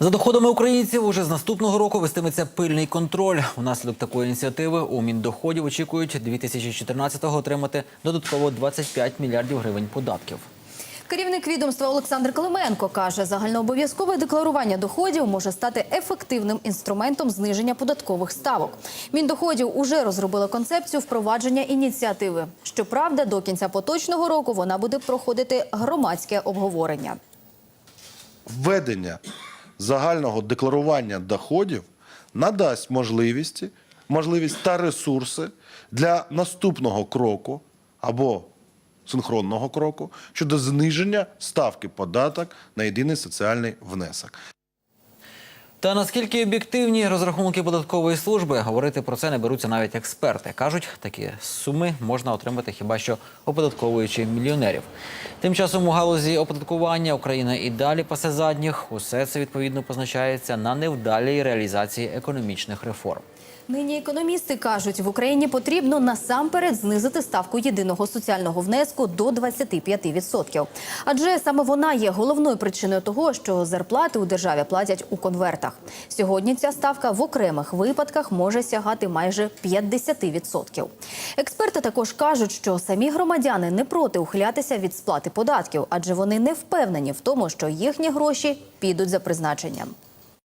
За доходами українців уже з наступного року вестиметься пильний контроль. Унаслідок такої ініціативи у Міндоходів очікують 2014-го отримати додатково 25 мільярдів гривень податків. Керівник відомства Олександр Клименко каже, загальнообов'язкове декларування доходів може стати ефективним інструментом зниження податкових ставок. Міндоходів уже розробила концепцію впровадження ініціативи. Щоправда, до кінця поточного року вона буде проходити громадське обговорення. введення загального декларування доходів надасть можливості, можливість та ресурси для наступного кроку або синхронного кроку щодо зниження ставки податок на єдиний соціальний внесок. Та наскільки об'єктивні розрахунки податкової служби, говорити про це не беруться навіть експерти. кажуть, такі суми можна отримати хіба що оподатковуючи мільйонерів. Тим часом у галузі оподаткування Україна і далі пасе задніх. Усе це відповідно позначається на невдалій реалізації економічних реформ. Нині економісти кажуть, в Україні потрібно насамперед знизити ставку єдиного соціального внеску до 25%. Адже саме вона є головною причиною того, що зарплати у державі платять у конвертах. Сьогодні ця ставка в окремих випадках може сягати майже 50%. Експерти також кажуть, що самі громадяни не проти ухилятися від сплати податків, адже вони не впевнені в тому, що їхні гроші підуть за призначенням.